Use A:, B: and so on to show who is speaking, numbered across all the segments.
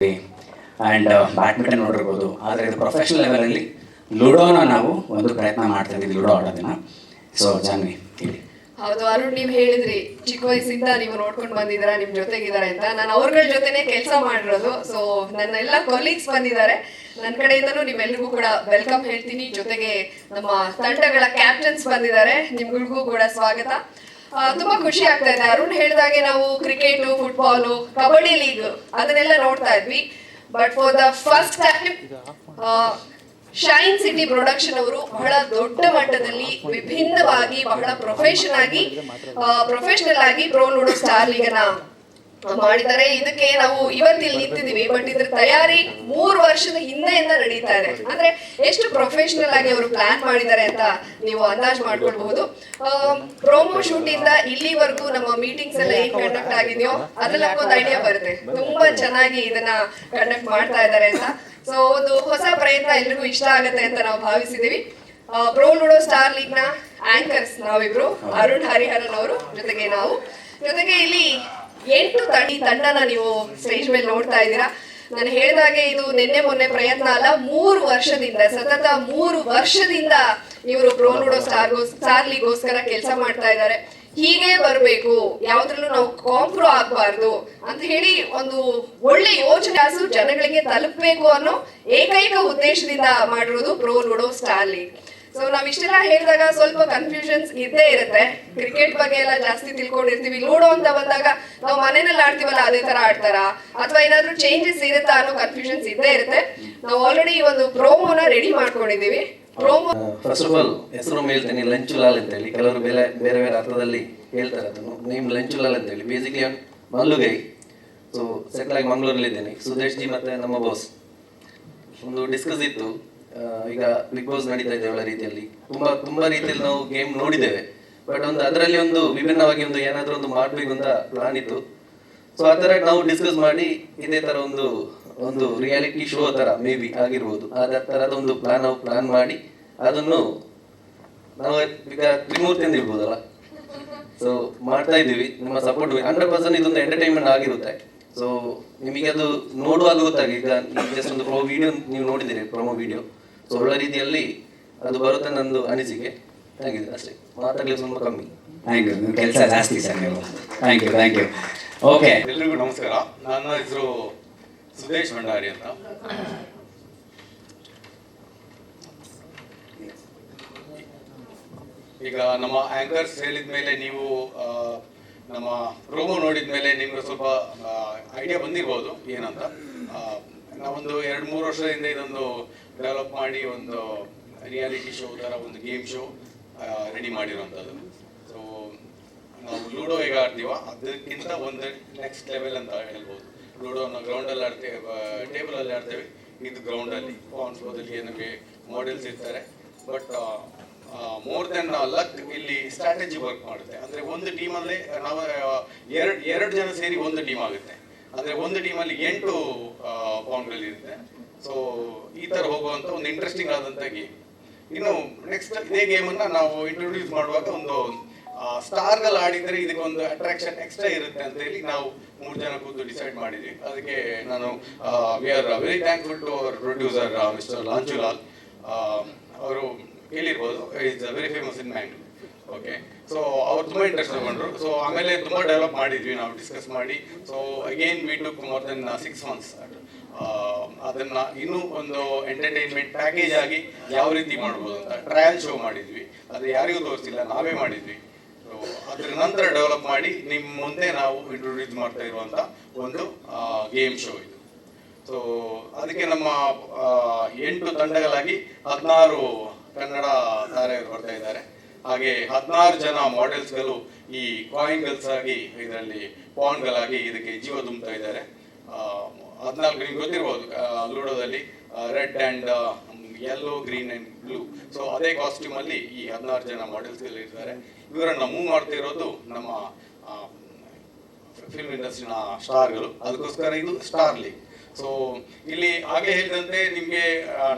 A: And badminton ನೋಡಿರ್ಬೋದು. ಆದರೆ ಇದು ಪ್ರೊಫೆಷನಲ್ ಲೆವೆಲಲ್ಲಿ ಲೂಡೋನ ನಾವು ಒಂದು ಪ್ರಯತ್ನ ಮಾಡ್ತಾ ಇದ್ದೀವಿ ಲೂಡೋ ಆಡೋದನ್ನ. ಸೊ ಜಾನ್ವಿ
B: ಹೌದು, ಅರುಣ್, ನೀವು ಹೇಳಿದ್ರಿ, ಚಿಕ್ಕ ವಯಸ್ಸಿಂದ ನೀವು ನೋಡ್ಕೊಂಡು ಬಂದಿದ್ದೀರಾ, ನಿಮ್ ಜೊತೆಗಿದ್ದಾರೆ ಅಂತ. ನಾನು ಅವ್ರಗಳ ಜೊತೆನೆ ಕೆಲಸ ಮಾಡಿರೋದು. ಸೊ ನನ್ನ ಎಲ್ಲ ಕೊಲೀಗ್ಸ್ ಬಂದಿದ್ದಾರೆ. ನನ್ನ ಕಡೆಯಿಂದನೂ ನಿಮ್ಮೆಲ್ರಿಗೂ ಕೂಡ ವೆಲ್ಕಮ್ ಹೇಳ್ತೀನಿ. ಜೊತೆಗೆ ನಮ್ಮ ತಂಡಗಳ ಕ್ಯಾಪ್ಟನ್ಸ್ ಬಂದಿದ್ದಾರೆ. ನಿಮ್ಗಳಿಗೂ ಕೂಡ ಸ್ವಾಗತ. ತುಂಬಾ ಖುಷಿ ಆಗ್ತಾ ಇದೆ. ಅರುಣ್ ಹೇಳಿದಾಗೆ ನಾವು ಕ್ರಿಕೆಟ್ ಫುಟ್ಬಾಲ್ ಕಬಡ್ಡಿ ಲೀಗ್ ಅದನ್ನೆಲ್ಲ ನೋಡ್ತಾ ಇದ್ವಿ. But for the first time shine city production ಅವರು ಬಹಳ ದೊಡ್ಡ ಮಟ್ಟದಲ್ಲಿ ವಿಭಿನ್ನವಾಗಿ, ಬಹಳ ಪ್ರೊಫೆಷನ್ ಆಗಿ ಪ್ರೊಫೆಷನಲ್ ಆಗಿ ಪ್ರೋ ಲೂಡೋ ಸ್ಟಾರ್ ಲೀಗ್ ಅನ್ನ ಮಾಡಿದ್ದಾರೆ ಇದಕ್ಕೆ ನಾವು ಇವತ್ತಿಲ್ಲಿ ನಿಂತಿದ್ದೀವಿ. ಬಟ್ ಇದ್ರ ತಯಾರಿ ಮೂರು ವರ್ಷದ ಹಿಂದೆಯಿಂದ ನಡೀತಾ ಇದೆ. ಅಂದ್ರೆ ಎಷ್ಟು ಪ್ರೊಫೆಷನಲ್ ಆಗಿ ಅವರು ಪ್ಲಾನ್ ಮಾಡಿದ್ದಾರೆ ಅಂತ ನೀವು ಅಂದಾಜ್ ಮಾಡ್ಕೊಳ್ಬಹುದು. ಪ್ರೋಮೋ ಶೂಟ್ ಇಂದ ಇಲ್ಲಿವರೆಗೂ ನಮ್ಮ ಮೀಟಿಂಗ್ಸ್ ಎಲ್ಲ ಏನ್ ಕಂಡಕ್ಟ್ ಆಗಿದೆಯೋ ಅದ್ರಲ್ಲಿ ಒಂದು ಐಡಿಯಾ ಬರುತ್ತೆ. ತುಂಬಾ ಚೆನ್ನಾಗಿ ಇದನ್ನ ಕಂಡಕ್ಟ್ ಮಾಡ್ತಾ ಇದ್ದಾರೆ ಅಂತ. ಸೊ ಒಂದು ಹೊಸ ಪ್ರಯತ್ನ ಎಲ್ರಿಗೂ ಇಷ್ಟ ಆಗುತ್ತೆ ಅಂತ ನಾವು ಭಾವಿಸಿದೀವಿ ಪ್ರೋ ಲೂಡೋ ಸ್ಟಾರ್ ಲೀಗ್ನ ಆಂಕರ್ಸ್ ನಾವಿಬ್ರು, ಅರುಣ್ ಹರಿಹರನ್ ಅವರು ಜೊತೆಗೆ ನಾವು. ಜೊತೆಗೆ ಇಲ್ಲಿ ಎಂಟು ತಡಿ ತಂಡನ ನೀವು ಸ್ಟೇಜ್ ಮೇಲೆ ನೋಡ್ತಾ ಇದ್ದೀರಾ? ನಾನು ಹೇಳಿದಾಗೆ ಇದು ನಿನ್ನೆ ಮೊನ್ನೆ ಪ್ರಯತ್ನ ಅಲ್ಲ, ಮೂರು ವರ್ಷದಿಂದ, ಸತತ ಮೂರು ವರ್ಷದಿಂದ ಇವರು ಪ್ರೋ ನೋಡೋ ಸ್ಟಾರ್ ಸ್ಟಾರ್ ಲೀಗೋಸ್ಕರ ಕೆಲಸ ಮಾಡ್ತಾ ಇದ್ದಾರೆ. ಹೀಗೆ ಬರಬೇಕು, ಯಾವ್ದ್ರಲ್ಲೂ ನಾವು ಕಾಂಪ್ರೋ ಆಗ್ಬಾರ್ದು ಅಂತ ಹೇಳಿ ಒಂದು ಒಳ್ಳೆ ಹಸು ಜನಗಳಿಗೆ ತಲುಪಬೇಕು ಅನ್ನೋ ಏಕೈಕ ಉದ್ದೇಶದಿಂದ ಮಾಡಿರೋದು ಪ್ರೋ ನೋಡೋ ಸ್ಟಾರ್ ಲೀಗ್ ಸೊ ನಾವ್ ಇಷ್ಟೆಲ್ಲ ಹೇಳಿದಾಗ ಸ್ವಲ್ಪ ಕನ್ಫ್ಯೂಷನ್ಸ್ ಇದ್ದೇ ಇರುತ್ತೆ. ಕ್ರಿಕೆಟ್ ಬಗ್ಗೆ ಎಲ್ಲ ಜಾಸ್ತಿ ತಿಳ್ಕೊಂಡಿರ್ತೀವಿ. ಲೂಡೋ ಅಂತ ಬಂದಾಗ ನಾವು ಮನೆಯಲ್ಲಿ ಆಡ್ತೀವಲ್ಲ, ಅದೇ ತರ ಆಡ್ತಾರಾ? ಅಥವಾ ಏನಾದ್ರೂ ಚೇಂಜಸ್ ಇರುತ್ತಾ ಅನ್ನೋ ಕನ್ಫ್ಯೂಷನ್ಸ್ ಇದ್ದೇ ಇರುತ್ತೆ. ನಾವು ಆಲ್ರೆಡಿ ಒಂದು ಪ್ರೋಮೋನ ರೆಡಿ ಮಾಡ್ಕೊಂಡಿದೀವಿ ಪ್ರೋಮೋ
C: ಫಸ್ಟ್ ಆಫ್ ಆಲ್ ಹೆಸರು ಹೇಳ್ತೇನೆ ಲಂಚುಲಾಲ್ ಅಂತ ಹೇಳಿ ಕೆಲವರು ಬೇರೆ ಬೇರೆ ಬೇರೆ ಅರ್ಥದಲ್ಲಿ ಹೇಳ್ತಾರೆ ಅದನ್ನು. ನೇಮ್ ಲಂಚುಲಾಲ್ ಅಂತ ಹೇಳಿ ಬೇಸಿಕ್ಲಿ ಮಲ್ಲುಗೈ ಸೊ ಸೆಟ್ಲ್ ಆಗಿ ಮಂಗಳೂರಲ್ಲಿ ಇದ್ದೇನೆ ಸುದೇಶ್ ಜಿ ಮತ್ತೆ ನಮ್ಮ ಬಾಸ್ ಒಂದು ಡಿಸ್ಕಸ್ ಇತ್ತು. ಈಗ ಬಿಗ್ ಬಾಸ್ ನಡೀತಾ ಇದೆ ಒಳ್ಳೆ ರೀತಿಯಲ್ಲಿ. ತುಂಬಾ ತುಂಬಾ ರೀತಿಯಲ್ಲಿ ನಾವು ಗೇಮ್ ನೋಡಿದ್ದೇವೆ. ಬಟ್ ಒಂದು ಅದರಲ್ಲಿ ಒಂದು ವಿಭಿನ್ನವಾಗಿ ಒಂದು ಏನಾದ್ರೂ ಒಂದು ಮಾಡ್ಬೇಕು ಅಂತ ಪ್ಲಾನ್ ಇತ್ತು. ಸೊ ಆ ತರ ನಾವು ಡಿಸ್ಕಸ್ ಮಾಡಿ ಇದೇ ತರ ಒಂದು ಒಂದು ರಿಯಾಲಿಟಿ ಶೋ ತರ ಮೇ ಬಿ ಆಗಿರ್ಬೋದು ಅದ ತರದ ಒಂದು ಪ್ಲಾನ್ ನಾವು ಪ್ಲಾನ್ ಮಾಡಿ ಅದನ್ನು ನಾವು ಈಗ ತ್ರಿಮೂರ್ತಿ ಅಂತ ಇರ್ಬೋದಲ್ಲ? ಸೊ ಮಾಡ್ತಾ ಇದ್ದೀವಿ. ನಿಮ್ಮ ಸಪೋರ್ಟ್ ಹಂಡ್ರೆಡ್ ಪರ್ಸೆಂಟ್ ಇದೊಂದು ಎಂಟರ್ಟೈನ್ಮೆಂಟ್ ಆಗಿರುತ್ತೆ. ಸೊ ನಿಮಗೆ ಅದು ನೋಡುವಾಗ ಗೊತ್ತಾಗಿ ಈಗ ಜಸ್ಟ್ ಒಂದು ಪ್ರೊ ವಿಡಿಯೋ ನೀವು ನೋಡಿದ್ದೀರಿ ಪ್ರೊಮೋ ವಿಡಿಯೋ ಸೊ ಒಳ್ಳೆ ರೀತಿಯಲ್ಲಿ ಅದು ಬರುತ್ತೆ ನಂದು ಅನಿಸಿಕೆ. ಥ್ಯಾಂಕ್ ಅಷ್ಟೇ. ಮಾತಾಡಲಿಕ್ಕೆ ಸ್ವಲ್ಪ ಕಮ್ಮಿ.
A: ಥ್ಯಾಂಕ್ ಯು ಕೆಲಸ ಜಾಸ್ತಿ ಸರ್ ನೀವು thank you thank you okay
D: ಎಲ್ರಿಗೂ ನಮಸ್ಕಾರ. ನನ್ನ ಹೆಸರು ಸುದೇಶ್ ಭಂಡಾರಿ ಅಂತ. ಈಗ ನಮ್ಮ ಆಂಕರ್ಸ್ ಹೇಳಿದ ಮೇಲೆ ನೀವು ಆ, ನಮ್ಮ ಪ್ರೋಮೋ ನೋಡಿದ ಮೇಲೆ ನಿಮ್ಗೆ ಸ್ವಲ್ಪ ಐಡಿಯಾ ಬಂದಿರ್ಬೋದು ಏನಂತ. ಆ, ನಾವೊಂದು ಎರಡು ಮೂರು ವರ್ಷದಿಂದ ಇದೊಂದು ಡೆವಲಪ್ ಮಾಡಿ ಒಂದು ರಿಯಾಲಿಟಿ ಶೋ ಥರ ಒಂದು ಗೇಮ್ ಶೋ ರೆಡಿ ಮಾಡಿರೋಂಥದ್ದು. ಸೊ ನಾವು ಲೂಡೋ ಹೇಗೆ ಆಡ್ತೀವ. ಅದಕ್ಕಿಂತ ಒಂದು ನೆಕ್ಸ್ಟ್ ಲೆವೆಲ್ ಅಂತ ಹೇಳ್ಬೋದು. ಲೂಡೋನ ಗ್ರೌಂಡಲ್ಲಿ ಆಡ್ತೇವೆ ಟೇಬಲಲ್ಲಿ ಆಡ್ತೇವೆ. ಇದು ಗ್ರೌಂಡಲ್ಲಿ ಪಾನ್ಸ್ಬೋದಲ್ಲಿ ನಮಗೆ ಮಾಡೆಲ್ಸ್ ಇರ್ತಾರೆ. ಬಟ್ ಮೋರ್ ದೆನ್ ಲಕ್ ಇಲ್ಲಿ ಸ್ಟ್ರಾಟಜಿ ವರ್ಕ್ ಮಾಡುತ್ತೆ. ಅಂದರೆ ಒಂದು ಟೀಮಲ್ಲಿ ನಾವು ಎರಡು ಎರಡು ಜನ ಸೇರಿ ಒಂದು ಟೀಮ್ ಆಗುತ್ತೆ. ಅಂದರೆ ಒಂದು ಟೀಮಲ್ಲಿ ಎಂಟು ಪೌಂಡ್ಗಳು ಇರುತ್ತೆ ಸೊ ಈ ತರ ಹೋಗುವಂತ ಒಂದು ಇಂಟ್ರೆಸ್ಟಿಂಗ್ ಆದಂತ ಗೇಮ್. ಇನ್ನು ನೆಕ್ಸ್ಟ್ ಇದೇ ಗೇಮನ್ನ ನಾವು ಇಂಟ್ರೊಡ್ಯೂಸ್ ಮಾಡುವಾಗ ಒಂದು ಸ್ಟಾರ್ಗಳು ಆಡಿದ್ರೆ ಇದಕ್ಕೆ ಒಂದು ಅಟ್ರಾಕ್ಷನ್ ಎಕ್ಸ್ಟ್ರಾ ಇರುತ್ತೆ ಅಂತ ಹೇಳಿ ನಾವು ಮೂರು ಜನ ಕೂತು ಡಿಸೈಡ್ ಮಾಡಿದ್ವಿ. ಅದಕ್ಕೆ ನಾನು we are very thankful to our producer mister Lanchulal ಅವರು ಕೇಳಿರ್ಬೋದು is very famous in Mangalore okay so ಅವ್ರು ತುಂಬಾ ಇಂಟ್ರೆಸ್ಟ್ ತಗೊಂಡ್ರು. ಸೊ ಆಮೇಲೆ ತುಂಬಾ ಡೆವಲಪ್ ಮಾಡಿದ್ವಿ, ನಾವು ಡಿಸ್ಕಸ್ ಮಾಡಿ. So again we took more than six months ಅದನ್ನ ಇನ್ನೂ ಒಂದು ಎಂಟರ್ಟೈನ್ಮೆಂಟ್ ಪ್ಯಾಕೇಜ್ ಆಗಿ ಯಾವ ರೀತಿ ಮಾಡಬಹುದು ಅಂತ ಟ್ರಯಲ್ ಶೋ ಮಾಡಿದ್ವಿ. ಅದು ಯಾರಿಗೂ ತೋರಿಸಿಲ್ಲ, ನಾವೇ ಮಾಡಿದ್ವಿ. ಅದ್ರ ನಂತರ ಡೆವಲಪ್ ಮಾಡಿ ನಿಮ್ಮ ಮುಂದೆ ನಾವು ಇಂಟ್ರೊಡ್ಯೂಸ್ ಮಾಡ್ತಾ ಇರುವಂತ ಒಂದು ಗೇಮ್ ಶೋ ಇದು. ಸೊ ಅದಕ್ಕೆ ನಮ್ಮ ಎಂಟು ತಂಡಗಳಾಗಿ ಹದಿನಾರು ಕನ್ನಡ ತಾರೆಯರು ಬರ್ತಾ ಇದ್ದಾರೆ. ಹಾಗೆ ಹದಿನಾರು ಜನ ಮಾಡೆಲ್ಸ್ಗಳು ಈ ಕಾಯಿನ್ಗಲ್ಸ್ ಆಗಿ ಇದರಲ್ಲಿ ಪಾನ್ಗಳಾಗಿ ಇದಕ್ಕೆ ಜೀವ ತುಂಬುತ್ತಾ ಇದ್ದಾರೆ. ಹದಿನಾಲ್ಕು ನಿಮ್ಗೆ ಗೊತ್ತಿರ್ಬೋದು ಲೂಡೋದಲ್ಲಿ red and yellow green and blue so ಅದೇ ಕಾಸ್ಟ್ಯೂಮ್ ಅಲ್ಲಿ ಈ ಹದಿನಾರು ಜನ ಮಾಡೆಲ್ಸ್ ಇದ್ದಾರೆ ಇವರನ್ನ ಮೂವ್ ಮಾಡ್ತಾ ಇರೋದು ನಮ್ಮ ಫಿಲ್ಮ್ ಇಂಡಸ್ಟ್ರಿನ ಸ್ಟಾರ್ಗಳು ಅದಕ್ಕೋಸ್ಕರ ಇದು ಸ್ಟಾರ್ ಲೀಗ್ ಸೊ ಇಲ್ಲಿ ಹಾಗೆ ಹೇಳಿದಂತೆ ನಿಮಗೆ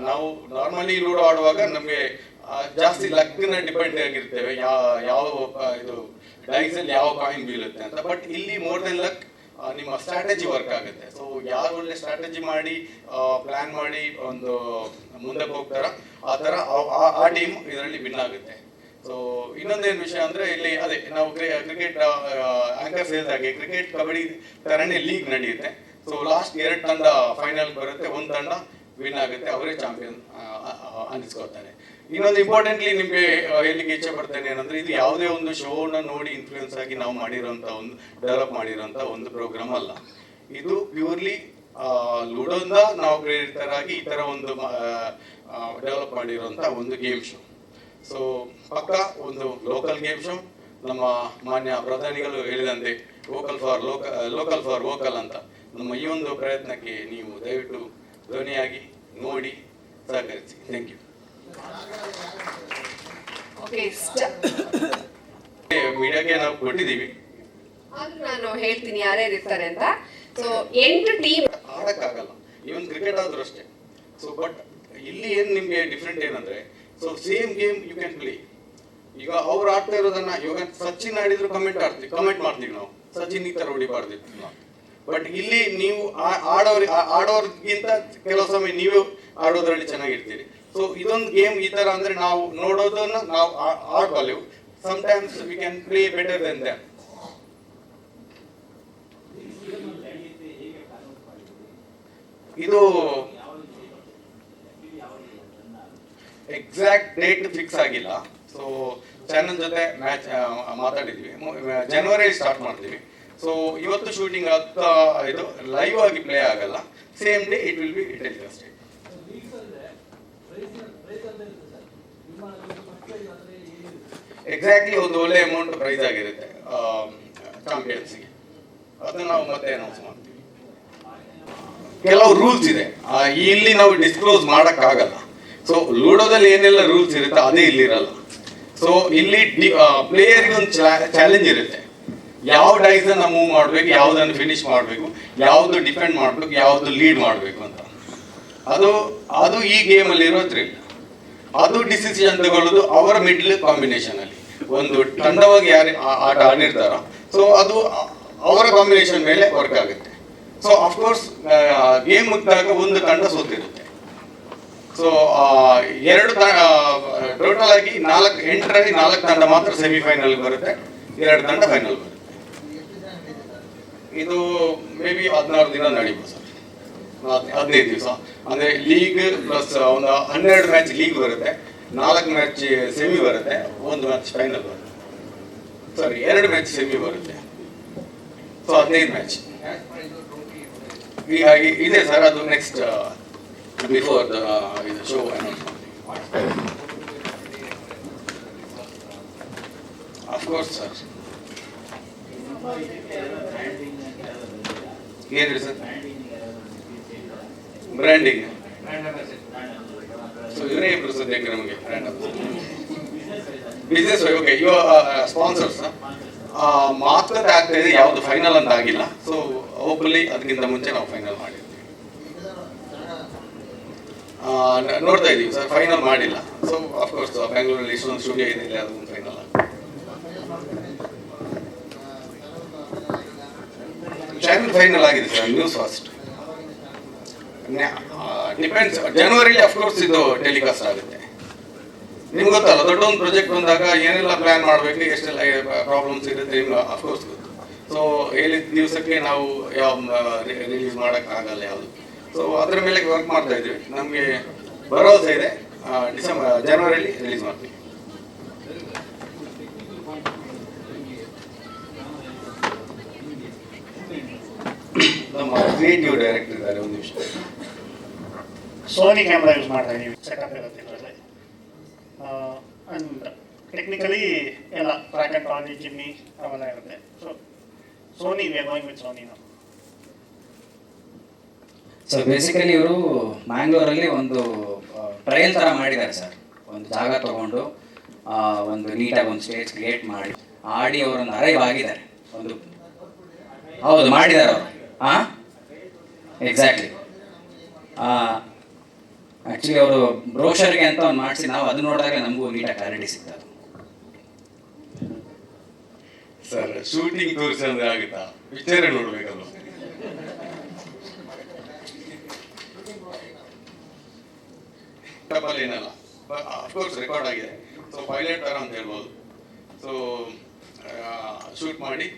D: ನಾವು ನಾರ್ಮಲಿ ಲೂಡೋ ಆಡುವಾಗ ನಮಗೆ ಜಾಸ್ತಿ ಲಕ್ನ ಡಿಪೆಂಡ್ ಆಗಿರ್ತೇವೆ. ಯಾವ ಯಾವ ಇದು ಡೈಸ್ ಅಲ್ಲಿ ಯಾವ ಕಾಯಿನ್ ಬೀಳುತ್ತೆ ಅಂತ. ಬಟ್ ಇಲ್ಲಿ ಮೋರ್ ದೆನ್ ಲಕ್ ನಿಮ್ಮ ಸ್ಟ್ರಾಟಜಿ ವರ್ಕ್ ಆಗುತ್ತೆ. ಸೊ ಯಾರು ಒಳ್ಳೆ ಸ್ಟ್ರಾಟಜಿ ಮಾಡಿ ಪ್ಲಾನ್ ಮಾಡಿ ಒಂದು ಮುಂದಕ್ಕೆ ಹೋಗ್ತಾರ ಆ ಥರ ಆ- ಟೀಮ್ ಇದರಲ್ಲಿ ವಿನ್ ಆಗುತ್ತೆ. ಸೊ ಇನ್ನೊಂದೇನು ವಿಷಯ ಅಂದ್ರೆ ಇಲ್ಲಿ ಅದೇ, ನಾವು ಕ್ರಿಕೆಟ್ ಆಂಕರ್ಸ್ ಹೇಳಿದಾಗೆ ಕ್ರಿಕೆಟ್ ಕಬಡ್ಡಿ ತರನೇ ಲೀಗ್ ನಡೆಯುತ್ತೆ. ಸೊ ಲಾಸ್ಟ್ ಎರಡು ತಂಡ ಫೈನಲ್ ಬರುತ್ತೆ. ಒಂದು ತಂಡ ವಿನ್ ಆಗುತ್ತೆ. ಅವರೇ ಚಾಂಪಿಯನ್ ಅನಿಸ್ಕೊಳ್ತಾರೆ. ಇನ್ನೊಂದು ಇಂಪಾರ್ಟೆಂಟ್ಲಿ ನಿಮಗೆ ಹೇಳಲಿಕ್ಕೆ ಇಚ್ಛೆ ಪಡ್ತೇನೆ ಏನಂದ್ರೆ, ಇದು ಯಾವುದೇ ಒಂದು ಶೋನ ನೋಡಿ ಇನ್ಫ್ಲೂಯೆನ್ಸ್ ಆಗಿ ನಾವು ಮಾಡಿರೋಂಥ ಒಂದು ಡೆವಲಪ್ ಮಾಡಿರೋಂಥ ಒಂದು ಪ್ರೋಗ್ರಾಮ್ ಅಲ್ಲ. ಇದು ಪ್ಯೂರ್ಲಿ ಲೂಡೋದ ನಾವು ಪ್ರೇರಿತರಾಗಿ ಈ ಥರ ಒಂದು ಡೆವಲಪ್ ಮಾಡಿರೋಂಥ ಒಂದು ಗೇಮ್ ಶೋ ಸೊ ಪಕ್ಕ ಒಂದು ಲೋಕಲ್ ಗೇಮ್ ಶೋ ನಮ್ಮ ಮಾನ್ಯ ಪ್ರಧಾನಿಗಳು ಹೇಳಿದಂತೆ ವೋಕಲ್ ಫಾರ್ ಲೋಕ ಲೋಕಲ್ ಫಾರ್ ವೋಕಲ್ ಅಂತ. ನಮ್ಮ ಈ ಒಂದು ಪ್ರಯತ್ನಕ್ಕೆ ನೀವು ದಯವಿಟ್ಟು ಧ್ವನಿಯಾಗಿ ನೋಡಿ ಸಹಕರಿಸಿ. ಥ್ಯಾಂಕ್ ಯು ಮೀಡಿಯಾಗೆ ನಾವು ಕೊಟ್ಟಿದ್ದೀವಿ.
B: ನಾನು ಹೇಳ್ತೀನಿ ಯಾರ್ಯಾರು ಇರ್ತಾರೆ ಅಂತ. ಸೊ ಎಂಟು ಟೀಮ್
D: ಆಡಕ್ಕಾಗಲ್ಲ. ಈವನ್ ಕ್ರಿಕೆಟ್ ಆದ್ರೂ ಅಷ್ಟೇ. ಸೊ ಬಟ್ ಇಲ್ಲಿ ಏನ್ ನಿಮ್ಗೆ ಡಿಫ್ರೆಂಟ್ ಏನಂದ್ರೆ so same game you can play ಈಗ ಅವ್ರು ಆಡ್ತಾ ಇರೋದನ್ನ ಇವಾಗ ಸಚಿನ್ ಆಡಿದ್ರು ಕಮೆಂಟ್ ಆಡ್ತೀವಿ ಕಮೆಂಟ್ ಮಾಡ್ತೀವಿ ನಾವು. ಸಚಿನ್ ಈ ತರ ಹೊಡಿಬಾರ್ದಿತ್ತು ನಾವು ಬಟ್ ಇಲ್ಲಿ ನೀವು ಆಡೋರ್ ಆಡೋರ್ಗಿಂತ ಕೆಲವು ಸಮಯ ನೀವೇ ಆಡೋದ್ರಲ್ಲಿ ಚೆನ್ನಾಗಿರ್ತೀರಿ. ಸೊ ಇದೊಂದು ಗೇಮ್ ಈ ತರ ಅಂದ್ರೆ ನಾವು ನೋಡೋದನ್ನ ನಾವು ಆ- sometimes we can play better than them ಇದು ಎಕ್ಸಾಕ್ಟ್ ಡೇಟ್ ಫಿಕ್ಸ್ ಆಗಿಲ್ಲ. ಸೊ ಚಾನಲ್ ಜೊತೆ ಮ್ಯಾಚ್ ಮಾತಾಡಿದ್ವಿ. ಜನವರಿ ಸ್ಟಾರ್ಟ್ ಮಾಡ್ತೀವಿ. ಸೊ ಇವತ್ತು ಶೂಟಿಂಗ್ ಆಗ್ತಾ ಇದು ಲೈವ್ ಆಗಿ ಪ್ಲೇ ಆಗಲ್ಲ. Same day it will be telecast exactly ಒಂದು ಒಳ್ಳೆ ಅಮೌಂಟ್ ಪ್ರೈಸ್ ಆಗಿರುತ್ತೆ ಚಾಂಪಿಯನ್ಸ್ಗೆ ಅದನ್ನ ನಾವು ಮತ್ತೆ ಅನೌನ್ಸ್ ಮಾಡ್ತೀವಿ. ಕೆಲವು ರೂಲ್ಸ್ ಇದೆ. ಇಲ್ಲಿ ನಾವು ಡಿಸ್ಕ್ಲೋಸ್ ಆಗಲ್ಲ ಸೊ ಲೂಡೋದಲ್ಲಿ ಏನೆಲ್ಲ ರೂಲ್ಸ್ ಇರುತ್ತೆ ಅದೇ ಇಲ್ಲಿರಲ್ಲ ಸೊ ಇಲ್ಲಿ ಪ್ಲೇಯರ್ಗೆ ಒಂದು ಚಾಲೆಂಜ್ ಇರುತ್ತೆ. ಯಾವ ಡೈಸ್ ಅನ್ನ ಮೂವ್ ಮಾಡಬೇಕು, ಯಾವ್ದನ್ನು ಫಿನಿಶ್ ಮಾಡಬೇಕು, ಯಾವ್ದು ಡಿಪೆಂಡ್ ಮಾಡಬೇಕು, ಯಾವ್ದು ಲೀಡ್ ಮಾಡಬೇಕು ಅಂತ. ಅದು ಅದು ಈ ಗೇಮ್ ಅಲ್ಲಿ ಇರೋದ್ರಿಂದ ಅದು ಡಿಸಿಷನ್ ತಗೊಳ್ಳೋದು ಅವರ ಮಿಡ್ಲ್ ಕಾಂಬಿನೇಷನ್ ಅಲ್ಲಿ. ಒಂದು ತಂಡವಾಗಿ ಯಾರು ಆಟ ಆಡಿರ್ತಾರೋ. ಸೊ ಅದು ಅವರ ಕಾಂಬಿನೇಷನ್ ಮೇಲೆ ವರ್ಕ್ ಆಗುತ್ತೆ. ಸೊ ಅಫ್ಕೋರ್ಸ್ ಗೇಮ್ ಮುಗಿದಾಗ ಒಂದು ತಂಡ ಸೋತಿರುತ್ತೆ. ಸೊ ಎರಡು ಟೋಟಲ್ ಆಗಿ ನಾಲ್ಕು, ಎಂಟರಲ್ಲಿ ನಾಲ್ಕು ತಂಡ ಮಾತ್ರ ಸೆಮಿಫೈನಲ್ ಬರುತ್ತೆ. ಎರಡು ತಂಡ ಫೈನಲ್ ಬರುತ್ತೆ. ಇದು ಮೇ ಬಿ ಹದಿನಾರು ದಿನ ನಡೀಬೋದು ಸರ್. ಹದಿನೈದು ದಿವಸ. ಅಂದ್ರೆ ಲೀಗ್ ಪ್ಲಸ್ ಒಂದು ಹನ್ನೆರಡು ಮ್ಯಾಚ್ ಲೀಗ್ ಬರುತ್ತೆ. ನಾಲ್ಕು ಮ್ಯಾಚ್ ಸೆಮಿ ಬರುತ್ತೆ. ಒಂದು ಮ್ಯಾಚ್ ಫೈನಲ್ ಬರುತ್ತೆ. ಸಾರಿ ಎರಡು ಮ್ಯಾಚ್ ಸೆಮಿ ಬರುತ್ತೆ. ಸೊ ಹದಿನೈದು ಮ್ಯಾಚ್ ಹೀಗಾಗಿ ಇದೆ ಸರ್, ಅದು ನೆಕ್ಸ್ಟ್ ಬಿಫೋರ್ ದ ಇದು ಶೋ ಅಫ್ಕೋರ್ಸ್ ಸರ್ ಏನ್ರಿ ಸರ್? ಬ್ರ್ಯಾಂಡಿಂಗ್ ಸೊ ಇವರೇ ಇಬ್ರು ಸದ್ಯಕ್ಕೆ ನಮಗೆ? ಬ್ರ್ಯಾಂಡ್ ಬಿಸ್ನೆಸ್ ಓಕೆ ಇವ ಸ್ಪಾನ್ಸರ್ಸ್ ಮಾತುಕತೆ ಆಗ್ತಾ ಇದೆ ಯಾವುದು ಫೈನಲ್ ಅಂತ ಆಗಿಲ್ಲ. ಸೊ ಹೋಪ್ಫುಲಿ ಅದಕ್ಕಿಂತ ಮುಂಚೆ ನಾವು ಫೈನಲ್ ಮಾಡಿರ್ತೀವಿ ಆ, ನೋಡ್ತಾ ಇದ್ದೀವಿ ಸರ್ ಫೈನಲ್ ಮಾಡಿಲ್ಲ. ಸೊ ಅಫ್ಕೋರ್ಸ್ ಬೆಂಗಳೂರಲ್ಲಿ ಇಷ್ಟೊಂದು ಸ್ಟುಡಿಯೋ ಇದೆ ಇಲ್ಲ ಅದೊಂದು ಫೈನಲ್ ಚಾನಲ್ ಫೈನಲ್ ಆಗಿದೆ ಸರ್ ನ್ಯೂಸ್ ಫಾಸ್ಟ್ ಡಿಪೆಂಡ್ಸ್ ಜನವರಿಲಿ ಅಫ್ಕೋರ್ಸ್ ಇದು ಟೆಲಿಕಾಸ್ಟ್ ಆಗುತ್ತೆ. ನಿಮ್ಗೆ ಗೊತ್ತಲ್ಲ ದೊಡ್ಡ ಒಂದು ಪ್ರಾಜೆಕ್ಟ್ ಬಂದಾಗ ಏನೆಲ್ಲ ಪ್ಲಾನ್ ಮಾಡಬೇಕು, ಎಷ್ಟೆಲ್ಲ ಪ್ರಾಬ್ಲಮ್ಸ್ ಇರುತ್ತೆ, ನಿಮ್ಗೆ ಅಫ್ಕೋರ್ಸ್ ಗೊತ್ತು. ಸೊ ಹೇಳಿದ ದಿವಸಕ್ಕೆ ನಾವು ಯಾವ ರಿಲೀಸ್ ಮಾಡೋಕ್ಕಾಗಲ್ಲ ಯಾವುದು. ಸೊ ಅದರ ಮೇಲೆ ವರ್ಕ್ ಮಾಡ್ತಾ ಇದ್ದೀವಿ ನಮಗೆ ಭರವಸೆ ಇದೆ. ಡಿಸೆಂಬರ್ ಜನವರಿಲಿ ರಿಲೀಸ್ ಮಾಡ್ತೀವಿ. ನಮ್ಮ ಕ್ರಿಯೇಟಿವ್ ಡೈರೆಕ್ಟರ್ ಇದ್ದಾರೆ, ಒಂದು ನಿಮಿಷ.
E: ಸೋನಿ ಕ್ಯಾಮ್ರಾ ಯೂಸ್ ಮಾಡಿದೆ ನೀವು ಸೆಟಪ್ ಇರುತ್ತೆ ಇದರಲ್ಲಿ. ಅಂಡ್ ಟೆಕ್ನಿಕಲಿ ಎಲ್ಲ ಟ್ರ್ಯಾಕ್ ಅಂಡ್ ಟ್ರಾಲಿ ಜಿಮ್ಮಿ ಅವೆಲ್ಲ ಇರುತ್ತೆ. So Sony we going with Sony ನಾವು
A: ಸೊ ಬೇಸಿಕಲಿ ಇವರು ಮ್ಯಾಂಗ್ಳೂರಲ್ಲಿ ಒಂದು ಟ್ರಯಲ್ ಥರ ಮಾಡಿದ್ದಾರೆ ಸರ್ ಒಂದು ಜಾಗ ತಗೊಂಡು ಒಂದು ನೀಟಾಗಿ ಒಂದು ಸ್ಟೇಜ್ ಕ್ರಿಯೇಟ್ ಮಾಡಿ, ಆಡಿ ಅವರನ್ನು ಅರೈವ್ ಆಗಿದ್ದಾರೆ. ಒಂದು ಹೌದು, ಮಾಡಿದ್ದಾರೆ ಅವರು. ಹಾಂ ಎಕ್ಸಾಕ್ಟ್ಲಿ ಆ್ಯಕ್ಚುಲಿ ಅವರು ಬ್ರೋಷರ್ಗೆ ಅಂತ ಒಂದು ಮಾಡಿಸಿ, ನಾವು ಅದು ನೋಡಿದಾಗ ನಮಗೂ ನೀಟಾಗಿ ಕ್ಲಾರಿಟಿ ಸಿಗ್ತದೆ
D: ಸರ್ ಶೂಟಿಂಗ್ ತೋರಿಸಿದ್ರೆ ಆಗುತ್ತಾ? ಪಿಕ್ಚರ್ ನೋಡ್ಬೇಕಲ್ವ? ಟಪ್ಪಲ್ಲಿ ಏನಲ್ಲ? ಅಫ್ಕೋರ್ಸ್ ರೆಕಾರ್ಡ್ ಆಗಿದೆ. ಸೊ ಪೈಲಟ್ ತರ ಅಂತ ಹೇಳ್ಬೋದು. ಸೊ ಶೂಟ್ ಮಾಡಿ,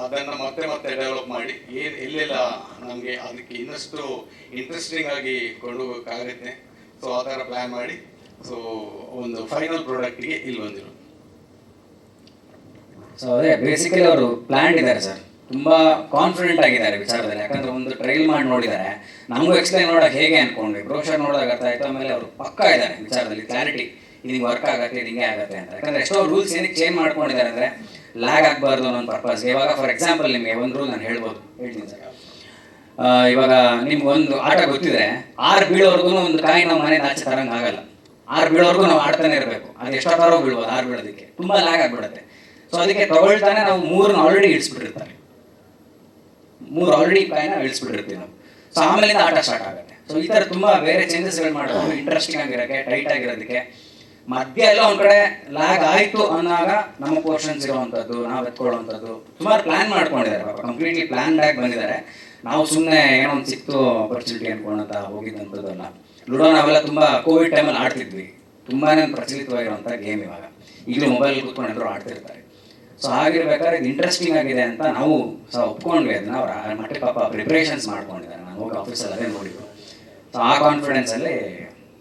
D: ಅದನ್ನು ಮತ್ತೆ ಮತ್ತೆ ಡೆವಲಪ್ ಮಾಡಿ, ಏನು, ಎಲ್ಲೆಲ್ಲ ನಮಗೆ ಅದಕ್ಕೆ ಇನ್ನಷ್ಟು ಇಂಟ್ರೆಸ್ಟಿಂಗ್ ಆಗಿ ಕೊಂಡು ಸೊ ಆ ಥರ ಪ್ಲ್ಯಾನ್ ಮಾಡಿ. ಸೊ ಒಂದು ಫೈನಲ್ ಪ್ರಾಡಕ್ಟ್ಗೆ ಇಲ್ಲಿ ಬಂದಿರು
A: ಸೊ ಅದೇ ಬೇಸಿಕಲಿ ಅವರು ಪ್ಲ್ಯಾನ್ ಇದ್ದಾರೆ ಸರ್ ತುಂಬಾ ಕಾನ್ಫಿಡೆಂಟ್ ಆಗಿದ್ದಾರೆ ವಿಚಾರದಲ್ಲಿ. ಯಾಕಂದ್ರೆ ಒಂದು ಟ್ರೈಲ್ ಮಾಡಿ ನೋಡಿದ್ದಾರೆ. ನಮಗೂ ಎಕ್ಸ್ಪ್ಲೈನ್ ನೋಡೋಕೆ ಹೇಗೆ ಅನ್ಕೊಂಡ್ವಿ. ಬ್ರೋಷರ್ ನೋಡಿದಾಗ ಅರ್ಥ ಆಯ್ತು. ಆಮೇಲೆ ಅವರು ಪಕ್ಕ ಇದ್ದಾರೆ ವಿಚಾರದಲ್ಲಿ. ಕ್ಲಾರಿಟಿ ಇದು ವರ್ಕ್ ಆಗುತ್ತೆ ಆಗತ್ತೆ ಅಂತ. ಯಾಕಂದ್ರೆ ಎಷ್ಟೋ ರೂಲ್ಸ್ ಏನಕ್ಕೆ ಚೇಂಜ್ ಮಾಡ್ಕೊಂಡಿದ್ದಾರೆ ಅಂದ್ರೆ ಲ್ಯಾಗ್ ಆಗಬಾರ್ದು ಅನ್ನೋ ಒಂದು ಪರ್ಪಸ್ ಇವಾಗ ಫಾರ್ ಎಕ್ಸಾಂಪಲ್ ನಿಮಗೆ ಒಂದು ರೂಲ್ ನಾನು ಹೇಳ್ಬೋದು. ಹೇಳ್ತೀನಿ ಸರ್ ಇವಾಗ ನಿಮ್ಗೆ ಒಂದು ಆಟ ಗೊತ್ತಿದ್ರೆ ಆರು ಬೀಳೋವರೆಗೂ ಒಂದು ಕಾಯಿ ನಮ್ಮ ಮನೆ ಆಚೆ ತರಂಗ ಆಗಲ್ಲ. ಆರು ಬೀಳೋವರೆಗೂ ನಾವು ಆಡ್ತಾನೆ ಇರಬೇಕು. ಅದು ಎಷ್ಟೊತ್ತಾರೋ ಬೀಳ್ಬೋದು ಆರು ಬೀಳೋದಕ್ಕೆ. ತುಂಬಾ ಲ್ಯಾಗ್ ಆಗ್ಬಿಡುತ್ತೆ. ಸೊ ಅದಕ್ಕೆ ತಗೊಳ್ತಾನೆ ನಾವು ಮೂರನ್ನ ಆಲ್ರೆಡಿ ಇಳಿಸ್ಬಿಟ್ಟಿರ್ತಾರೆ. ಮೂರು ಆಲ್ರೆಡಿ ಕಾಯಿನ ಇಳಿಸ್ಬಿಟ್ಟಿರ್ತೀವಿ ನಾವು. ಸೊ ಆಮೇಲಿಂದ ಆಟ ಸ್ಟಾರ್ಟ್ ಆಗುತ್ತೆ. ಸೊ ಈ ಥರ ತುಂಬಾ ಬೇರೆ ಚೇಂಜಸ್ಗಳು ಮಾಡೋದು ಇಂಟ್ರೆಸ್ಟಿಂಗ್ ಆಗಿರೋಕ್ಕೆ ಟೈಟ್ ಆಗಿರೋದಕ್ಕೆ. ಮಧ್ಯ ಎಲ್ಲ ಒಂದ್ ಕಡೆ ಲ್ಯಾಗ್ ಆಯ್ತು ಅನ್ನೋವಾಗ ನಮ್ಮ ಪೋರ್ಷನ್ಸ್ ಇರುವಂಥದ್ದು, ನಾವು ಎತ್ಕೊಳ್ಳುವಂಥದ್ದು. ಸುಮಾರು ಪ್ಲಾನ್ ಮಾಡ್ಕೊಂಡಿದ್ದಾರೆ ಕಂಪ್ಲೀಟ್ಲಿ ಪ್ಲಾನ್ ಆಗಿ ಬಂದಿದ್ದಾರೆ. ನಾವು ಸುಮ್ಮನೆ ಏನೋ ಒಂದು ಸಿಕ್ತು ಆಪರ್ಚುನಿಟಿ ಅನ್ಕೊಂಡಂತ ಹೋಗಿದ್ದಂಥದ್ದಲ್ಲ ಲುಡೋ ನಾವೆಲ್ಲ ತುಂಬ ಕೋವಿಡ್ ಟೈಮಲ್ಲಿ ಆಡ್ತಿದ್ವಿ. ತುಂಬಾ ಪ್ರಚಲಿತವಾಗಿರುವಂಥ ಗೇಮ್ ಇವಾಗ. ಈಗಲೂ ಮೊಬೈಲ್ ಕೂತ್ಕೊಂಡು ಎಲ್ಲರೂ ಆಡ್ತಿರ್ತಾರೆ. ಸೊ ಹಾಗಿರ್ಬೇಕಾದ್ರೆ ಇದು ಇಂಟ್ರೆಸ್ಟಿಂಗ್ ಆಗಿದೆ ಅಂತ ನಾವು ಸಹ ಒಪ್ಕೊಂಡ್ವಿ. ಅದನ್ನ ಅವ್ರ ಆ ಮಟ್ಟಿಗೆ ಪಾಪ ಪ್ರಿಪ್ರೇಷನ್ಸ್ ಮಾಡ್ಕೊಂಡಿದ್ದಾರೆ. ನಾನು ಹೋಗಿ ಆಫೀಸಲ್ಲಿ ಅದೇ ನೋಡಿದ್ವಿ ಸೊ ಆ ಕಾನ್ಫಿಡೆನ್ಸಲ್ಲಿ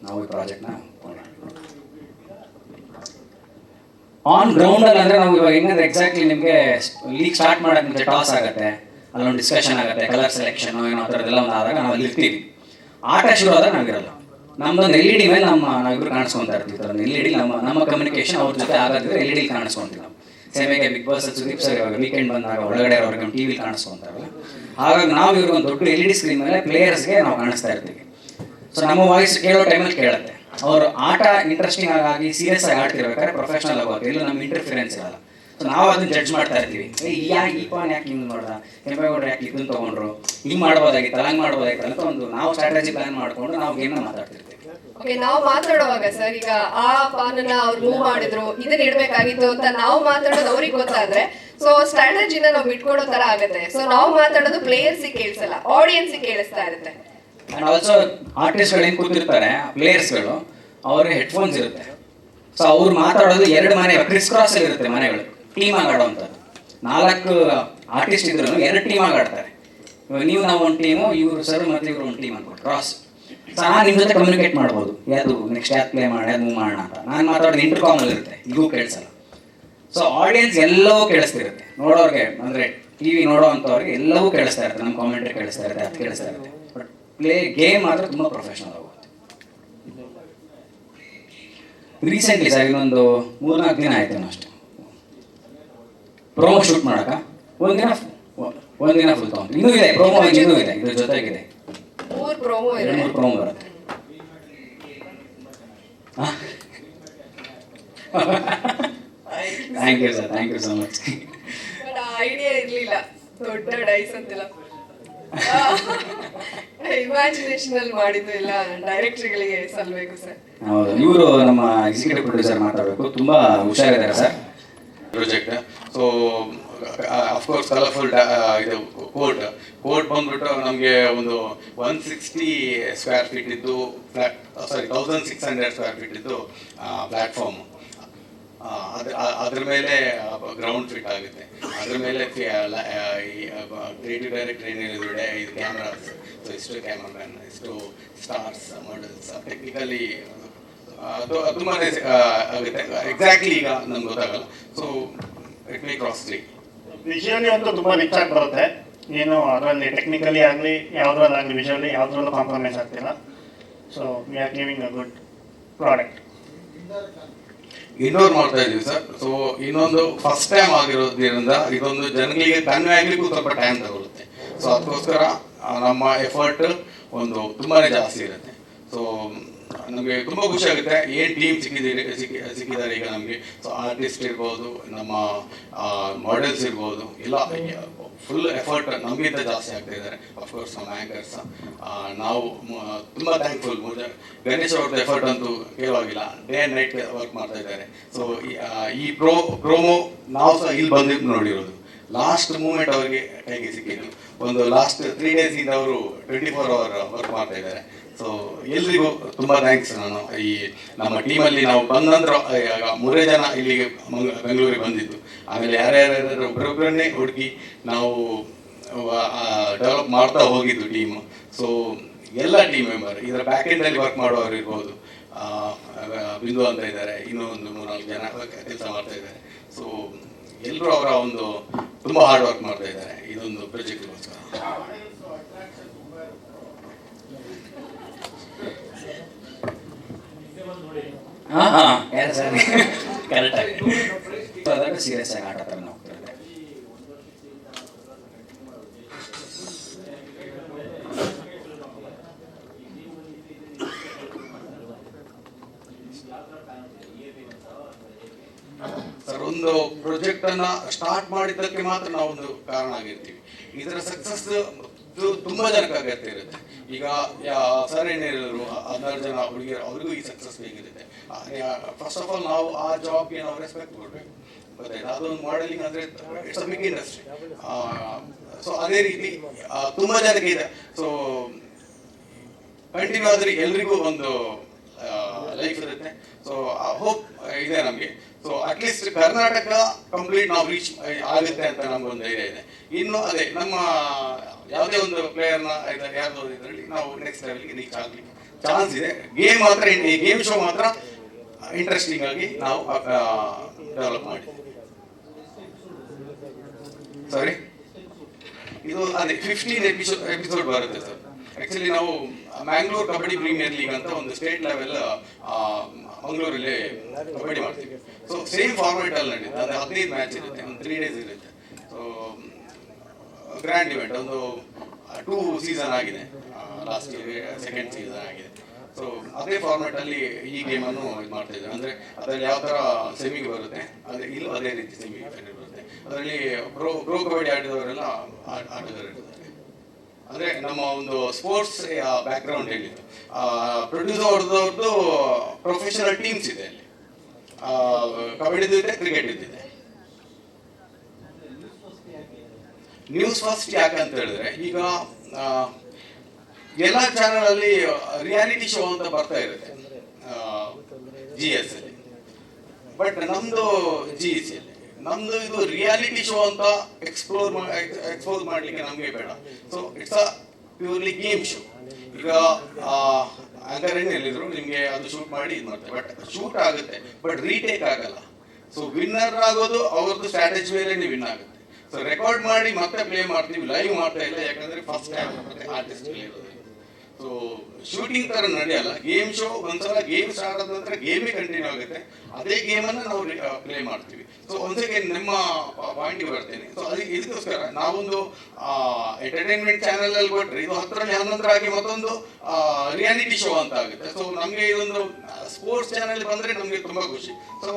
A: ನಾವು ಈ ಪ್ರಾಜೆಕ್ಟ್ನ ಆನ್ ಗ್ರೌಂಡ್ ಅಲ್ಲಿ ಅಂದ್ರೆ ನಾವು ಇವಾಗ ಹೆಂಗಂದ್ರೆ ಎಕ್ಸಾಕ್ಟ್ಲಿ ನಿಮಗೆ ಲೀಗ್ ಸ್ಟಾರ್ಟ್ ಮಾಡಕ್ ಮುಂಚೆ ಟಾಸ್ ಆಗುತ್ತೆ. ಅಲ್ಲೊಂದು ಡಿಸ್ಕಷನ್ ಆಗುತ್ತೆ ಕಲರ್ ಸೆಲೆಕ್ಷನ್ ಏನೋ ಆ ಥರದ್ದೆಲ್ಲ ಒಂದು ಆದಾಗ ನಾವು ಅಲ್ಲಿ ಇರ್ತೀವಿ ಆಟ ಶುರು ಆದಾಗ ನಾವಿರಲ್ಲ. ನಮ್ದೊಂದು ಎಲ್ ಇ ಡಿ ಮೇಲೆ ನಮ್ಮ ನಾವಿಬ್ರು ಕಾಣಿಸ್ಕೊಂತಾ ಇರ್ತೀವಿ ಎಲ್ ಇ ಡಿ ನಮ್ಮ ನಮ್ಮ ಕಮ್ಯುನಿಕೇಶನ್ ಅವ್ರ ಜೊತೆ ಆಗೋದ್ರೆ ಎಲ್ ಇ ಡಿ ಕಾಣಿಸ್ಕೊಂತೀವಿ ನಾವು ಸೇಮೆಗೆ ಬಿಗ್ ಬಾಸ್ ಸುದೀಪ್ ಸರ್ ಇವಾಗ ವೀಕೆಂಡ್ ಬಂದಾಗ ಒಳಗಡೆ ಅವ್ರಿಗೆ ಟಿವಿ ಕಾಣಿಸ್ಕೊಂತಾರಲ್ಲ. ಹಾಗಾಗಿ ನಾವು ಇವ್ರಿಗೆ ಒಂದು ದೊಡ್ಡ ಎಲ್ ಇ ಡಿ ಸ್ಕ್ರೀನ್ ಮೇಲೆ ಪ್ಲೇಯರ್ಸ್ಗೆ ನಾವು ಕಾಣಿಸ್ತಾ ಇರ್ತೀವಿ. ಸೊ ನಮ್ಮ ವಾಯ್ಸ್ ಕೇಳೋ ಟೈಮಲ್ಲಿ ಕೇಳುತ್ತೆ. ಅವರು ಆಟ ಇಂಟ್ರೆಸ್ಟಿಂಗ್ ಆಗಿ ಸೀರಿಯಸ್ ಆಗಿ ಆಡ್ತಿರ್ಬೇಕಾದ್ರೆ ಪ್ರೊಫೆಷನಲ್ ಆಗೋದು ಇಲ್ಲ ನಮ್ಮ ಇಂಟರ್ಫಿರೆನ್ಸ್ ಇರಲ್ಲ. ಸೊ ನಾವು ಅದನ್ನ ಜಡ್ಜ್ ಮಾಡ್ತಾ ಇರ್ತೀವಿ. ಯಾಕೆ ಈ ಪಾನ್ ಯಾಕೆ ಹಿಂಗೆ ನೋಡ್ದ ಕೆಂಪೇಗೌಡರು ಯಾಕೆ ಇದನ್ನ ತಗೊಂಡ್ರು? ಹಿಂಗೆ ಮಾಡ್ಬೋದಾಗಿತ್ತು ಹಂಗೆ ಮಾಡ್ಬೋದಾಗಿತ್ತು ಅಂತ ಒಂದು ನಾವು ಸ್ಟ್ರಾಟಜಿ ಪ್ಲಾನ್ ಮಾಡ್ಕೊಂಡು ನಾವು ಗೇಮ್ನ ಮಾತಾಡ್ತಿರ್ತೀವಿ.
B: ಓಕೆ ನಾವು ಮಾತಾಡುವಾಗ ಸರ್ ಈಗ ಆ ಪಾನನ್ನ ಅವ್ರು ಮೂವ್ ಮಾಡಿದ್ರು ಇದನ್ನ ಇಡ್ಬೇಕಾಗಿತ್ತು ಅಂತ ನಾವು ಮಾತಾಡೋದು ಅವ್ರಿಗೆ ಗೊತ್ತಾದ್ರೆ ಸೊ ಸ್ಟ್ರಾಟಜಿನ ನಾವು ಬಿಟ್ಕೊಡೋ ತರ ಆಗುತ್ತೆ. ಸೊ ನಾವು ಮಾತಾಡೋದು ಪ್ಲೇಯರ್ಸ್ ಕೇಳಿಸಲ್ಲ ಆಡಿಯನ್ಸ್ ಕೇಳಿಸ್ತಾ ಇರುತ್ತೆ.
A: ಅಂಡ್ ಆಲ್ಸೋ ಆರ್ಟಿಸ್ಟ್ಗಳು ಏನು ಕೂತಿರ್ತಾರೆ ಪ್ಲೇಯರ್ಸ್ಗಳು ಅವ್ರಿಗೆ ಹೆಡ್ಫೋನ್ಸ್ ಇರುತ್ತೆ. ಸೊ ಅವ್ರು ಮಾತಾಡೋದು ಎರಡು ಮನೆ ಕ್ರಿಸ್ ಕ್ರಾಸ್ ಇರುತ್ತೆ ಮನೆಗಳು. ಟೀಮ್ ಆಡೋವಂಥದ್ದು. ನಾಲ್ಕು ಆರ್ಟಿಸ್ಟ್ ಇದ್ರು ಎರಡು ಟೀಮ್ ಆಗಿ ಆಡ್ತಾರೆ. ನೀವು ನಾವು ಒಂದು ಟೀಮು ಇವರು ಸರ್ ಮತ್ತು ಇವರು ಒಂದು ಟೀಮ್ ಅನ್ಕೊಂಡು ಕ್ರಾಸ್ ಸಹ ನಿಮ್ಮ ಜೊತೆ ಕಮ್ಯುನಿಕೇಟ್ ಮಾಡ್ಬೋದು. ಯಾವುದು ನೆಕ್ಸ್ಟ್ ಯಾತ್ ಪ್ಲೇ ಮಾಡಿ ಅದು ಮಾಡೋಣ ಅಂತ. ನಾನು ಮಾತಾಡೋದು ಇಂಟರ್ ಕಾಮಲ್ಲಿ ಇರುತ್ತೆ. ಇದು ಕೇಳಿಸಲ್ಲ ಸೊ ಆಡಿಯನ್ಸ್ ಎಲ್ಲವೂ ಕೇಳಿಸ್ತಿರುತ್ತೆ. ನೋಡೋರಿಗೆ, ಅಂದ್ರೆ ಟಿವಿ ನೋಡೋ ಅಂಥವ್ರಿಗೆ ಎಲ್ಲವೂ ಕೇಳಿಸ್ತಾ ಇರುತ್ತೆ. ನಮ್ಮ ಕಾಮೆಂಟ್ರಿ ಕೇಳಿಸ್ತಾ ಇರುತ್ತೆ, ಅದು ಕೇಳಿಸ್ತಾ ಇರುತ್ತೆ. ಬಟ್ ಪ್ಲೇ ಗೇಮ್ ಮಾತ್ರ ತುಂಬ ಪ್ರೊಫೆಷನಲ್ ಆಗುತ್ತೆ. ರೀಸೆಂಟ್ಲಿ ಸರ್ ಇನ್ನೊಂದು ಮೂರ್ನಾಲ್ಕು ದಿನ ಆಯ್ತು ಅಷ್ಟೇ ಪ್ರೋಮೋ ಶೂಟ್ ಮಾಡಕ ಒಂದಿನ ಒಂದಿನ ಫುಲ್ ತಗೊಂಡು ಇನ್ನೂ ಇದೆ ಪ್ರೋಮೋ ಇನ್ನೂ ಇದೆ. ಇದ್ರ ಜೊತೆಗಿದೆ
B: ಮೂರ್ ಪ್ರೋಮೋ
A: ಎರಡು
B: ಇದೆ
A: ಮೂರು ಪ್ರೋಮೋ ಬರುತ್ತೆ. Thank you sir thank you so much
B: but idea ಇರಲಿಲ್ಲ. ದೊಡ್ಡ ಡೈಸ್ ಅಂತೆಲ್ಲ. ಇಮ್ಯಾಜಿನೇಷನ್ ಅಲ್ಲಿ ಮಾಡಿದ್ದು ಎಲ್ಲ ಡೈರೆಕ್ಟರ್ಗಳಿಗೆ ಸಲ್ಲಬೇಕು ಸರ್
A: ಹೌದು. ಇವರು ನಮ್ಮ ಎಕ್ಸಿಕ್ಯೂಟಿವ್ ಪ್ರೊಡ್ಯೂಸರ್ ಮಾತಾಡಬೇಕು. ತುಂಬಾ ಹುಷಾರಿದ್ದಾರೆ sir
D: project so of course colourful ಇದು ಕೋರ್ಟ್ ಕೋರ್ಟ್ ಬಂದ್ಬಿಟ್ಟು ನಮಗೆ ಒಂದು ಒನ್ ಸಿಕ್ಸ್ಟಿ ಸ್ಕ್ವೇರ್ ಫೀಟ್ ಇದ್ದು flat sorry thousand six hundred square feet ಇದ್ದು ಪ್ಲ್ಯಾಟ್ಫಾರ್ಮ್ ಅದ್ರ ಅದ್ರ ಮೇಲೆ ಗ್ರೌಂಡ್ ಫಿಟ್ ಆಗುತ್ತೆ. ಅದ್ರ ಮೇಲೆ ಕ್ರಿಯೇಟಿವ್ ಡೈರೆಕ್ಟರ್ ಏನು ಹೇಳಿದ್ರೆ ಇದು ಕ್ಯಾಮ್ರಾಸ್ ಸೊ ಇಷ್ಟು ಕ್ಯಾಮ್ರಾಮ್ಯಾನ್ ಇಷ್ಟು ಸ್ಟಾರ್ಸ್ ಮಾಡೆಲ್ಸ್ ಟೆಕ್ನಿಕಲಿ ಅದು ತುಂಬಾ ಆಗುತ್ತೆ. ಎಕ್ಸಾಕ್ಟ್ಲಿ ಈಗ ನಮ್ಗೆ ಗೊತ್ತಾಗಲ್ಲ. So it may costly
E: visually ಅಂತೂ ತುಂಬಾ ರಿಚ್ ಆಗಿ ಬರುತ್ತೆ. ಏನು ಅದರಲ್ಲಿ ಟೆಕ್ನಿಕಲಿ ಆಗಲಿ ಯಾವುದ್ರಲ್ಲಾಗಲಿ ವಿಷುವಲಿ ಯಾವುದ್ರಲ್ಲೂ ಕಾಂಪ್ರಮೈಸ್ ಆಗ್ತಿಲ್ಲ. So we are giving a good product
D: indoor ಮಾಡ್ತಾ ಇದೀವಿ ಸರ್. ಸೊ ಇನ್ನೊಂದು ಫಸ್ಟ್ ಟೈಮ್ ಆಗಿರೋದ್ರಿಂದ ಇದೊಂದು ಜನಗಳಿಗೆ ಕನ್ವೆ ಆಗ್ಲಿಕ್ಕೂ ಸ್ವಲ್ಪ ಟೈಮ್ ತಗೊಳುತ್ತೆ. ಸೊ ಅದಕ್ಕೋಸ್ಕರ ನಮ್ಮ ಎಫರ್ಟ್ ಒಂದು ತುಂಬಾನೇ ಜಾಸ್ತಿ ಇರುತ್ತೆ. ಸೊ ನಮಗೆ ತುಂಬ ಖುಷಿ ಆಗುತ್ತೆ. ಏನು ಟೀಮ್ ಸಿಕ್ಕಿದ್ದೀರಿ ಸಿಕ್ಕಿ, ಸಿಕ್ಕಿದ್ದಾರೆ ಈಗ ನಮಗೆ. ಸೊ ಆರ್ಟಿಸ್ಟ್ ಇರ್ಬೋದು, ನಮ್ಮ ಮಾಡೆಲ್ಸ್ ಇರ್ಬೋದು, ಎಲ್ಲ ಫುಲ್ ಎಫರ್ಟ್ ನಮಗಿಂತ ಜಾಸ್ತಿ ಆಗ್ತಾ ಇದ್ದಾರೆ. ಅಫ್ಕೋರ್ಸ್ ನಮ್ಮ ಆ್ಯಂಕರ್ಸ್ ನಾವು ತುಂಬ ಥ್ಯಾಂಕ್ಫುಲ್ ಗಣೇಶ್ ಅವ್ರದ್ದು ಎಫರ್ಟ್ ಅಂತೂ ಕೇಳೋಗಿಲ್ಲ ಡೇ ಆ್ಯಂಡ್ ನೈಟ್ ವರ್ಕ್ ಮಾಡ್ತಾ ಇದ್ದಾರೆ. ಸೊ ಈ ಪ್ರೋ ಪ್ರೋಮೋ ನಾವು ಸಹ ಇಲ್ಲಿ ಬಂದಿದ್ದು ನೋಡಿರೋದು. ಲಾಸ್ಟ್ ಮೂಮೆಂಟ್ ಅವರಿಗೆ ಕೈಗೆ ಸಿಕ್ಕಿದ್ದು. ಒಂದು ಲಾಸ್ಟ್ ತ್ರೀ ಡೇಸಿಂದ ಅವರು ಟ್ವೆಂಟಿ ಫೋರ್ ಅವರ್ ವರ್ಕ್ ಮಾಡ್ತಾ ಇದ್ದಾರೆ. ಸೊ ಎಲ್ರಿಗೂ ತುಂಬ ಥ್ಯಾಂಕ್ಸ್ ನಾನು. ಈ ನಮ್ಮ ಟೀಮಲ್ಲಿ ನಾವು ಬಂದ ನಂತರ ಮೂರೇ ಜನ ಇಲ್ಲಿಗೆ ಬೆಂಗಳೂರಿಗೆ ಬಂದಿದ್ದು. ಆಮೇಲೆ ಯಾರ್ಯಾರು ಒಬ್ಬರೊಬ್ಬರನ್ನೇ ಹುಡುಕಿ ನಾವು ಡೆವಲಪ್ ಮಾಡ್ತಾ ಹೋಗಿದ್ದು ಟೀಮ್ ಸೊ ಎಲ್ಲ ಟೀಮ್ ಮೆಂಬರ್ ಇದರ ಬ್ಯಾಕ್ ಎಂಡಲ್ಲಿ ವರ್ಕ್ ಮಾಡೋರು ಇರ್ಬೋದು. ಬಿಂದು ಅಂತ ಇದ್ದಾರೆ ಇನ್ನೂ ಒಂದು ಮೂರ್ನಾಲ್ಕು ಜನ ಕೆಲಸ ಮಾಡ್ತಾ ಇದ್ದಾರೆ. ಸೊ ಎಲ್ಲರೂ ಅವರ ಒಂದು ತುಂಬ ಹಾರ್ಡ್ ವರ್ಕ್ ಮಾಡ್ತಾ ಇದ್ದಾರೆ. ಇದೊಂದು ಪ್ರಾಜೆಕ್ಟ್ಗೋಸ್ಕರ
A: ಹಾ ಹಾ. ಯಾರು ಸರ್ ಕರೆಕ್ಟ್ ಸೀರಿಯಸ್ ಆಗಿ ಆಟ ಹೋಗ್ತಿರೋದು.
D: ಸರ್ ಒಂದು ಪ್ರಾಜೆಕ್ಟ್ ಅನ್ನ ಸ್ಟಾರ್ಟ್ ಮಾಡಿದ್ದಕ್ಕೆ ಮಾತ್ರ ನಾವೊಂದು ಕಾರಣ ಆಗಿರ್ತೀವಿ. ಇದರ ಸಕ್ಸಸ್ ತುಂಬಾ ಜನಕ್ಕೆ ಅಗತ್ಯ ಇರುತ್ತೆ. ಈಗ ಸರ್ ಏನೇ ಹೇಳಿದ್ರು ಹದಿನಾರು ಜನ ಹುಡುಗಿಯರು ಅವ್ರಿಗೂ ಈ ಸಕ್ಸಸ್ ಬೇಕಿರುತ್ತೆ. ಫಸ್ಟ್ ಆಫ್ ಆಲ್ ನಾವು ಆ ಜಾಬ್ಗೆ ನಾವು ರೆಸ್ಪೆಕ್ಟ್ ಕೊಡಬೇಕು. ಗೊತ್ತಾಯ್ತಾ ಅದೊಂದು ಮಾಡೆಲಿಂಗ್ ಅಂದ್ರೆ it's a big industry so ಅದೇ ರೀತಿ ತುಂಬಾ ಜನಕ್ಕೆ ಇದೆ. ಸೊ ಕಂಟಿನ್ಯೂ ಆದ್ರೆ ಎಲ್ರಿಗೂ ಒಂದು ಲೈಫ್ ಇರುತ್ತೆ. ಸೊ ಹೋಪ್ ಇದೆ ನಮಗೆ. So at least Karnataka complete ನಾವು ರೀಚ್ ಆಗುತ್ತೆ ಅಂತ ನಮ್ಗೊಂದು ಧೈರ್ಯ ಇದೆ. ಇನ್ನು ಅದೇ, ನಮ್ಮ ಯಾವುದೇ ಒಂದು ಪ್ಲೇಯರ್ನ ಯಾರ್ದು ಇದರಲ್ಲಿ ನಾವು ನೆಕ್ಸ್ಟ್ ಲೆವೆಲ್ಗೆ ರೀಚ್ ಚಾನ್ಸ್ ಇದೆ. ಗೇಮ್ ಮಾತ್ರ ಗೇಮ್ ಶೋ ಮಾತ್ರ ಇಂಟ್ರೆಸ್ಟಿಂಗ್ ಆಗಿ ನಾವು ಡೆವಲಪ್ ಮಾಡಿ ಸಾರಿ ಇದು ಅದೇ ಫಿಫ್ಟೀನ್ ಎಪಿಸೋಡ್ ಎಪಿಸೋಡ್ ಬರುತ್ತೆ ಸರ್. ಆಕ್ಚುಲಿ ನಾವು ಮ್ಯಾಂಗ್ಳೂರ್ ಕಬಡ್ಡಿ ಪ್ರೀಮಿಯರ್ ಲೀಗ್ ಅಂತ ಒಂದು ಸ್ಟೇಟ್ ಲೆವೆಲ್ ಮಂಗಳೂರಲ್ಲಿ ಕಬಡ್ಡಿ ಮಾಡ್ತೀವಿ. ಸೊ ಸೇಮ್ ಫಾರ್ಮ್ಯಾಟ್ ಅಲ್ಲಿ ನಡೀತದೆ. ಅಂದರೆ ಹದಿನೈದು ಮ್ಯಾಚ್ ಇರುತ್ತೆ, ಒಂದು ತ್ರೀ ಡೇಸ್ ಇರುತ್ತೆ. ಸೊ ಗ್ರ್ಯಾಂಡ್ ಇವೆಂಟ್ ಒಂದು ಟೂ ಸೀಸನ್ ಆಗಿದೆ. ಲಾಸ್ಟ್ ಸೆಕೆಂಡ್ ಸೀಸನ್ ಆಗಿದೆ. ಸೊ ಅದೇ ಫಾರ್ಮ್ಯಾಟ್ ಅಲ್ಲಿ ಈ ಗೇಮ್ ಅನ್ನು ಇದು ಮಾಡ್ತಾ ಇದ್ದಾರೆ. ಅಂದ್ರೆ ಅದರಲ್ಲಿ ಯಾವ ತರ ಸೆಮಿಗೆ ಬರುತ್ತೆ, ಅದೇ ಇಲ್ಲೂ, ಅದೇ ರೀತಿ ಸೆಮಿ ಬರುತ್ತೆ. ಅದರಲ್ಲಿ ಪ್ರೋ ಪ್ರೋ ಕಬಡ್ಡಿ ಆಡಿದವರೆಲ್ಲ ಆಟ- ಆಟಗಾರರು ಇರ್ತಾರೆ ಅಂದ್ರೆ ನಮ್ಮ ಒಂದು ಸ್ಪೋರ್ಟ್ಸ್ ಬ್ಯಾಕ್ ಗ್ರೌಂಡ್ ಹೇಳಿದ್ದು ಪ್ರೊಡ್ಯೂಸ್ ಅವ್ರದ್ದು ಪ್ರೊಫೆಷನಲ್ ಟೀಮ್ಸ್ ಇದೆ ಅಲ್ಲಿ. ಕಬಡ್ಡಿದು ಇದೆ ಕ್ರಿಕೆಟ್ ಇದೆ. ನ್ಯೂಸ್ ಫಸ್ಟ್ ಅಂತ ಹೇಳಿದ್ರೆ, ಈಗ ಎಲ್ಲ ಚಾನಲ್ ಅಲ್ಲಿ ರಿಯಾಲಿಟಿ ಶೋ ಅಂತ ಬರ್ತಾ ಇರುತ್ತೆ. ಜಿ ಎಸ್ ಅಲ್ಲಿ. ಬಟ್ ನಮ್ದು ಜಿ ಎಸ್ ಅಲ್ಲಿ. ನಮ್ದು ಇದು ರಿಯಾಲಿಟಿ ಶೋ ಅಂತ ಎಕ್ಸ್ಪ್ಲೋರ್ ಎಕ್ಸ್ಪೋಸ್ ಮಾಡ್ಲಿಕ್ಕೆ ನಮಗೆ ಬೇಡ. So it's a purely game show ಈಗ ಏನ್ ಹೇಳಿದ್ರು ನಿಮ್ಗೆ ಅದು ಶೂಟ್ ಮಾಡಿ ಇದು ಮಾಡ್ತಾರೆ. ಬಟ್ ಶೂಟ್ ಆಗುತ್ತೆ ಬಟ್ ರೀಟೇಕ್ ಆಗಲ್ಲ. ಸೊ ವಿನ್ನರ್ ಆಗೋದು ಅವ್ರದ್ದು ಸ್ಟ್ರಾಟಜಿ ಮೇಲೆ ವಿನ್ ಆಗುತ್ತೆ. ಸೊ ರೆಕಾರ್ಡ್ ಮಾಡಿ ಮತ್ತೆ ಪ್ಲೇ ಮಾಡ್ತೀವಿ ಲೈವ್ ಮಾಡ್ತಾ ಇಲ್ಲ ಯಾಕಂದ್ರೆ ಫಸ್ಟ್ ಟೈಮ್ ಆರ್ಟಿಸ್ಟ್ ಇರೋದು ಸೊ ಶೂಟಿಂಗ್ ತರ ನಡೆಯಲ್ಲ. ಗೇಮ್ ಶೋ ಒಂದ್ಸಲ ಗೇಮ್ ಸ್ಟಾರ್ಟ್ ಆದ ನಂತರ ಗೇಮೇ ಕಂಟಿನ್ಯೂ ಆಗುತ್ತೆ. ಅದೇ ಗೇಮ್ ಅನ್ನ ನಾವು ಪ್ಲೇ ಮಾಡ್ತೀವಿ. ಸೊ ಒಂದ್ಸಲ ನಿಮ್ಮ ಪಾಯಿಂಟ್ ಬರ್ತೇನೆ. ಸೊ ಅದಕ್ಕೆ ಇದಕ್ಕೋಸ್ಕರ ನಾವೊಂದು ಎಂಟರ್ಟೈನ್ಮೆಂಟ್ ಚಾನೆಲ್ ಅಲ್ಲಿ ಕೊಟ್ರೆ ಇದು ಹತ್ತರಲ್ಲಿ ಹನ್ನೊಂದರ ಆಗಿ ಮತ್ತೊಂದು ರಿಯಾಲಿಟಿ ಶೋ ಅಂತ ಆಗುತ್ತೆ. ಸೊ ನಮಗೆ ಇದೊಂದು ಸ್ಪೋರ್ಟ್ಸ್ ಚಾನೆಲ್ ಬಂದ್ರೆ ನಮಗೆ ತುಂಬಾ ಖುಷಿ. ಸೊ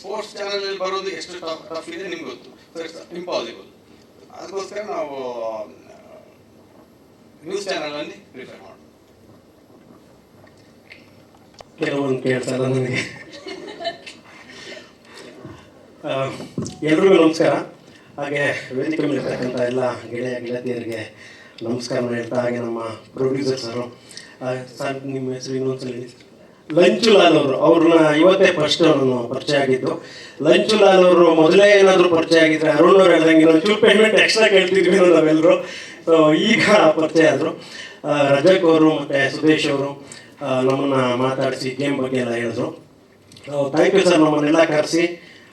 D: ಸ್ಪೋರ್ಟ್ಸ್ ಚಾನೆಲ್ ಅಲ್ಲಿ ಬರೋದು ಎಷ್ಟು ಟಫ್ ಇದೆ ನಿಮ್ಗೆ ಗೊತ್ತು. ಸೊ ಇಂಪಾಸಿಬಲ್ ಅದಕ್ಕೋಸ್ಕರ ನಾವು ನ್ಯೂಸ್ ಚಾನೆಲ್ ಮಾಡೋದು.
F: ಕೆಲವೊಂದು ಎಲ್ರಿಗೂ ನಮಸ್ಕಾರ. ಹಾಗೆ ವೇದಿಕೆ ಮೇಲೆ ಇರ್ತಕ್ಕಂಥ ಎಲ್ಲ ಗೆಳೆಯ, ಗೆಳತಿಯರಿಗೆ ನಮಸ್ಕಾರ ಹೇಳ್ತಾ, ಹಾಗೆ ನಮ್ಮ ಪ್ರೊಡ್ಯೂಸರ್ ಸರು ಸರ್, ನಿಮ್ಮ ಹೆಸರು ಇನ್ನೊಂದ್ಸಲ ಲಂಚುಲಾಲ್ ಅವರು, ಅವ್ರನ್ನ ಇವತ್ತೇ ಫಸ್ಟ್ ನಾನು ಪರಿಚಯ ಆಗಿದ್ದು, ಲಂಚುಲಾಲ್ ಅವರು ಮೊದಲೇ ಏನಾದರೂ ಪರಿಚಯ ಆಗಿದ್ರೆ ಅರುಣ್ ಅವ್ರು ಹೇಳ್ದಂಗೆ ಪೇಮೆಂಟ್ ಎಕ್ಸ್ಟ್ರಾ ಕೇಳ್ತಿದ್ವಿ ನಾವೆಲ್ಲರೂ ಸೊ ಈಗ ಪರಿಚಯ ಆದರು ರಜಕ್ ಅವರು ಮತ್ತು ಸುದೇಶ್ ಅವರು ನಮ್ಮನ್ನ ಮಾತಾಡಿಸಿ ಗೇಮ್ ಬಗ್ಗೆ ಎಲ್ಲ ಹೇಳಿದ್ರು. ಥ್ಯಾಂಕ್ ಯು ಸರ್ ನಮ್ಮನ್ನೆಲ್ಲ ಕರೆಸಿ,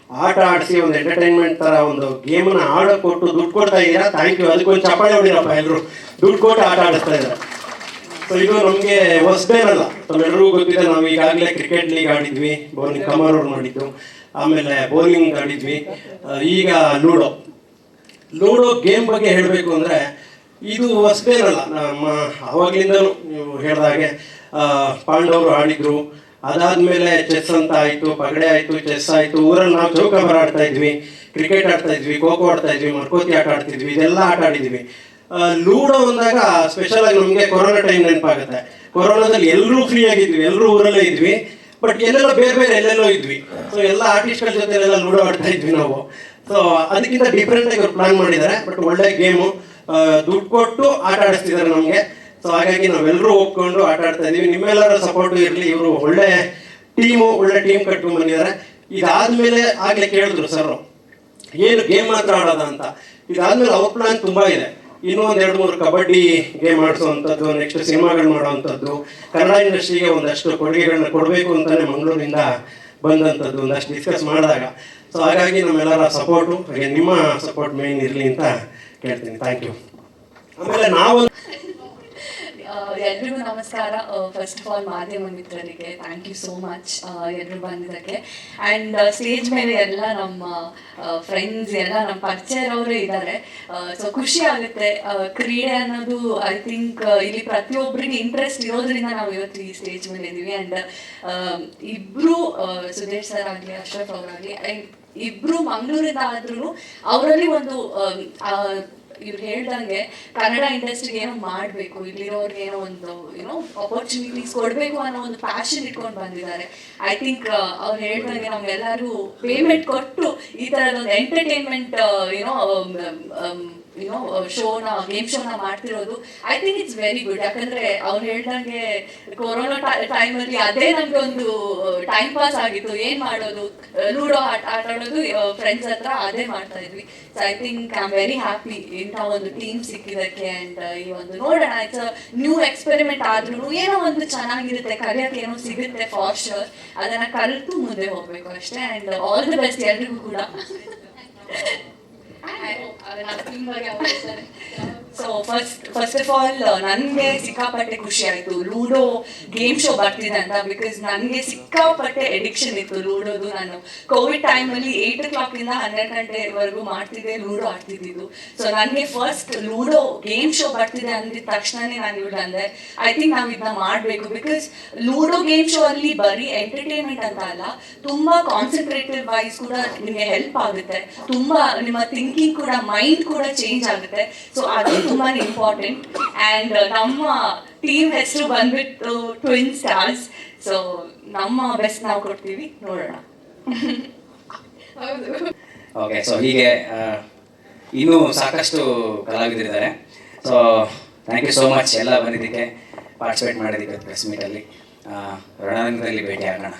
F: ಆಟ ಆಡಿಸಿ ಒಂದು ಎಂಟರ್ಟೈನ್ಮೆಂಟ್ ಥರ ಒಂದು ಗೇಮನ್ನ ಆಡೋ ಕೊಟ್ಟು ದುಡ್ಡು ಕೊಡ್ತಾ ಇದ್ದೀರಾ? ಥ್ಯಾಂಕ್ ಯು ಅದಕ್ಕೊಂದು ಚಪ್ಪಾಳೆ ಹೊಡಿರಪ್ಪ ಎಲ್ಲರೂ ದುಡ್ಡು ಕೊಟ್ಟು ಆಟ ಆಡಿಸ್ತಾ ಇದ್ದಾರೆ. ಸೊ ಇದು ನಮಗೆ ಹೊಸದೇನಲ್ಲ ತಮ್ಮೆಲ್ಲರಿಗೂ ಗೊತ್ತಿದೆ, ನಾವು ಈಗಾಗಲೇ ಕ್ರಿಕೆಟ್ ಲೀಗ್ ಆಡಿದ್ವಿ ಬೌಲಿಂಗ್ ಕಮರ್ ಅವ್ರು ಮಾಡಿದ್ದು ಆಮೇಲೆ ಬೌಲಿಂಗ್ ಆಡಿದ್ವಿ ಈಗ ಲೂಡೋ. ಲೂಡೋ ಗೇಮ್ ಬಗ್ಗೆ ಹೇಳಬೇಕು ಅಂದರೆ ಇದು ಹೊಸದೇನಲ್ಲ ನಮ್ಮ ಆವಾಗ್ಲಿಂದನೂ ನೀವು ಹೇಳ್ದಾಗೆ ಪಾಂಡವರು ಆಡಿದ್ರು ಅದಾದ್ಮೇಲೆ ಚೆಸ್ ಅಂತ ಆಯ್ತು, ಪಗಡೆ ಆಯ್ತು, ಚೆಸ್ ಆಯ್ತು. ಊರಲ್ಲಿ ನಾವು ಚೌಕ ಆಡ್ತಾ ಇದ್ವಿ, ಕ್ರಿಕೆಟ್ ಆಡ್ತಾ ಇದ್ವಿ, ಖೋ ಖೋ ಆಡ್ತಾ ಇದ್ವಿ, ಮರ್ಕೋತಿ ಆಟ ಆಡ್ತಿದ್ವಿ, ಇದೆಲ್ಲ ಆಟ ಆಡಿದ್ವಿ. ಲೂಡೋ ಅಂದಾಗ ಸ್ಪೆಷಲ್ ಆಗಿ ನಮಗೆ ಕೊರೋನಾ ಟೈಮ್ ನೆನಪಾಗುತ್ತೆ. ಕೊರೋನಾದಲ್ಲಿ ಎಲ್ಲರೂ ಫ್ರೀ ಆಗಿದ್ವಿ ಎಲ್ಲರೂ ಊರಲ್ಲೇ ಇದ್ವಿ. ಬಟ್ ಎಲ್ಲೆಲ್ಲೋ ಬೇರೆ ಬೇರೆ ಎಲ್ಲೆಲ್ಲೋ ಇದ್ವಿ. ಸೊ ಎಲ್ಲ ಆರ್ಟಿಸ್ಟ್ಗಳ ಜೊತೆ ಲೂಡೋ ಆಡ್ತಾ ಇದ್ವಿ ನಾವು. ಸೊ ಅದಕ್ಕಿಂತ ಡಿಫ್ರೆಂಟ್ ಆಗಿ ಅವ್ರು ಪ್ಲಾನ್ ಮಾಡಿದ್ದಾರೆ. ಬಟ್ ಒಳ್ಳೆ ಗೇಮು ದುಡ್ಡು ಕೊಟ್ಟು ಆಟ ಆಡಿಸ್ತಿದ್ದಾರೆ ನಮಗೆ. ಸೊ ಹಾಗಾಗಿ ನಾವೆಲ್ಲರೂ ಒಪ್ಕೊಂಡು ಆಟ ಆಡ್ತಾ ಇದೀವಿ ನಿಮ್ಮೆಲ್ಲರ ಸಪೋರ್ಟ್ ಇರಲಿ. ಇವರು ಒಳ್ಳೆ ಟೀಮು ಒಳ್ಳೆ ಟೀಮ್ ಕಟ್ಕೊಂಡು ಬಂದಿದ್ದಾರೆ. ಇದಾದ್ಮೇಲೆ ಆಗ್ಲೇ ಕೇಳಿದ್ರು ಸರ್ ಏನು ಗೇಮ್ ಮಾತ್ರ ಆಡೋದ ಅಂತ. ಇದಾದ್ಮೇಲೆ ಅವ್ರ ಪ್ಲಾನ್ ತುಂಬಾ ಇದೆ. ಇನ್ನೂ ಒಂದ್ ಎರಡು ಮೂರು ಕಬಡ್ಡಿ ಗೇಮ್ ಆಡಿಸುವಂಥದ್ದು ನೆಕ್ಸ್ಟ್ ಸಿನಿಮಾಗಳು ಮಾಡುವಂಥದ್ದು ಕನ್ನಡ ಇಂಡಸ್ಟ್ರಿಗೆ ಒಂದಷ್ಟು ಕೊಡುಗೆಗಳನ್ನ ಕೊಡಬೇಕು ಅಂತಾನೆ ಮಂಗಳೂರಿಂದ ಬಂದಂಥದ್ದು ಒಂದಷ್ಟು ಡಿಸ್ಕಸ್ ಮಾಡಿದಾಗ. ಸೊ ಹಾಗಾಗಿ ನಮ್ಮೆಲ್ಲರ ಸಪೋರ್ಟು ಹಾಗೆ ನಿಮ್ಮ ಸಪೋರ್ಟ್ ಮೇನ್ ಇರಲಿ ಅಂತ ಕೇಳ್ತೀನಿ. ಥ್ಯಾಂಕ್ ಯು ಆಮೇಲೆ ನಾವು
G: ಎಲ್ರಿಗೂ ನಮಸ್ಕಾರ. ಫಸ್ಟ್ ಆಫ್ ಆಲ್ ಮಾಧ್ಯಮ ಮಿತ್ರರಿಗೆ ಥ್ಯಾಂಕ್ ಯು ಸೋ ಮಚ್ ಎಲ್ಲರೂ ಬಂದಿದ್ದಕ್ಕೆ. ಅಂಡ್ ಸ್ಟೇಜ್ ಮೇಲೆ ಎಲ್ಲ ನಮ್ಮ ಫ್ರೆಂಡ್ಸ್ ಎಲ್ಲ ನಮ್ಮ ಪರಿಚಯ ಅವರೇ ಇದ್ದಾರೆ ಸೊ ಖುಷಿ ಆಗುತ್ತೆ. ಕ್ರೀಡೆ ಅನ್ನೋದು ಐ ಥಿಂಕ್ ಇಲ್ಲಿ ಪ್ರತಿಯೊಬ್ಬರಿಗೆ ಇಂಟ್ರೆಸ್ಟ್ ಇರೋದ್ರಿಂದ ನಾವು ಇವತ್ತು ಈ ಸ್ಟೇಜ್ ಮೇಲೆ ಇದ್ದೀವಿ ಅಂಡ್ ಇಬ್ರು ಸುದೇಶ್ ಸರ್ ಆಗಲಿ ಅಶ್ರಫ್ ಅವರಾಗಲಿ ಇಬ್ರು ಮಂಗಳೂರಿಂದ ಆದ್ರೂ ಅವರಲ್ಲಿ ಒಂದು ಇವ್ರು ಹೇಳ್ದಂಗೆ ಕನ್ನಡ ಇಂಡಸ್ಟ್ರಿಗೆ ಏನೋ ಮಾಡಬೇಕು, ಇಲ್ಲಿರೋರ್ಗೆ ಏನೋ ಒಂದು ಏನೋ ಅಪರ್ಚುನಿಟೀಸ್ ಕೊಡ್ಬೇಕು ಅನ್ನೋ ಒಂದು ಪ್ಯಾಷನ್ ಇಟ್ಕೊಂಡು ಬಂದಿದ್ದಾರೆ. ಐ ಥಿಂಕ್ ಅವ್ರು ಹೇಳ್ದಂಗೆ ನಮ್ಗೆಲ್ಲರೂ ಪೇಮೆಂಟ್ ಕೊಟ್ಟು ಈ ಥರದ ಒಂದು ಎಂಟರ್ಟೈನ್ಮೆಂಟ್ ಏನೋ ಯುನೋ ಶೋನ ಗೇಮ್ ಶೋನ ಮಾಡ್ತಿರೋದು I think it's very good ಯಾಕಂದ್ರೆ ಅವ್ರು ಹೇಳ್ದಂಗೆ ಕೊರೋನಾ ಟೈಮಲ್ಲಿ ಅದೇ ನಮ್ಗೆ ಒಂದು ಟೈಮ್ ಪಾಸ್ ಆಗಿತ್ತು. ಏನ್ ಮಾಡೋದು? ಲೂಡೋ ಆಟ ಆಟ ಆಡೋದು ಫ್ರೆಂಡ್ಸ್ ಹತ್ರ ಅದೇ ಮಾಡ್ತಾ ಇದ್ವಿ. So I think I am very happy ಇಂಥ ಒಂದು ಟೀಮ್ ಸಿಕ್ಕಿದ್ದಕ್ಕೆ ಅಂಡ್ ಈ ಒಂದು ನೋಡೋಣ. ಇಟ್ಸ್ ನ್ಯೂ ಎಕ್ಸ್ಪೆರಿಮೆಂಟ್ ಆದ್ರೂ ಏನೋ ಒಂದು ಚೆನ್ನಾಗಿರುತ್ತೆ. ಕಲಿಯಕ್ಕೆ ಏನೋ ಸಿಗುತ್ತೆ ಫಾರ್ ಶೋರ್ ಅದನ್ನ ಕಲಿತು ಮುಂದೆ ಹೋಗ್ಬೇಕು ಅಷ್ಟೇ. ಅಂಡ್ ಆಲ್ ದಿ ಬೆಸ್ಟ್ ಎಲ್ರಿಗೂ ಕೂಡ. I, I, I was asking like a person. So first first of all ನನಗೆ ಸಿಕ್ಕಾಪಟ್ಟೆ ಖುಷಿ ಆಯ್ತು. ಲೂಡೋ ಗೇಮ್ ಶೋ ಬರ್ತಿದೆ ಅಂತ ಬಿಕಾಸ್ ನನಗೆ ಸಿಕ್ಕಾಪಟ್ಟೆ ಎಡಿಕ್ಷನ್ ಇತ್ತು ಲೂಡೋದು. ನಾನು ಕೋವಿಡ್ ಟೈಮಲ್ಲಿ ಏಯ್ಟ್ ಓ ಕ್ಲಾಕಿಂದ ಹನ್ನೆರಡು ಗಂಟೆವರೆಗೂ ಮಾಡ್ತಿದ್ದೆ, ಲೂಡೋ ಆಡ್ತಿದ್ದು ಸೊ ನನಗೆ ಫಸ್ಟ್ ಲೂಡೋ ಗೇಮ್ ಶೋ ಬರ್ತಿದೆ ಅಂದಿದ ತಕ್ಷಣನೇ ನಾನು ಇವ್ರು ಅಂದೆ ಐ ಥಿಂಕ್ ನಾವು ಇದನ್ನ ಮಾಡಬೇಕು. ಬಿಕಾಸ್ ಲೂಡೋ ಗೇಮ್ ಶೋ ಅಲ್ಲಿ ಬರೀ ಎಂಟರ್ಟೈನ್ಮೆಂಟ್ ಅಂತ ಅಲ್ಲ, ತುಂಬಾ ಕಾನ್ಸಂಟ್ರೇಟೆಡ್ ವೈಸ್ ಕೂಡ ನಿಮಗೆ ಹೆಲ್ಪ್ ಆಗುತ್ತೆ. ತುಂಬಾ ನಿಮ್ಮ ಥಿಂಕಿಂಗ್ ಕೂಡ ಮೈಂಡ್ ಕೂಡ ಚೇಂಜ್ ಆಗುತ್ತೆ. ಸೊ ಅದು ತುಂಬಾ ಇಂಪಾರ್ಟೆಂಟ್ ಅಂಡ್ ನಮ್ಮ ಟೀಮ್ ಹೆಸರು ಬಂದ್ಬಿಟ್ಟು ಟ್ವಿನ್ ಸ್ಟಾರ್ಸ್ ಸೊ ನಮ್ಮ ಬೆಸ್ಟ್ ನಾವು ಕೊಡ್ತೀವಿ. ನೋಡೋಣ.
A: ಓಕೆ ಸೊ ಹೀಗೆ ಇನ್ನೂ ಸಾಕಷ್ಟು ಕಲಾವಿದರಿದ್ದಾರೆ. So thank you so much ಎಲ್ಲ ಬಂದಿದ್ದಕ್ಕೆ ಪಾರ್ಟಿಸಿಪೇಟ್ ಮಾಡಿದ್ದಕ್ಕೆ ಪ್ರೆಸ್ ಮೀಟಲ್ಲಿ ರಣರಂಗದಲ್ಲಿ ಭೇಟಿ ಆಗೋಣ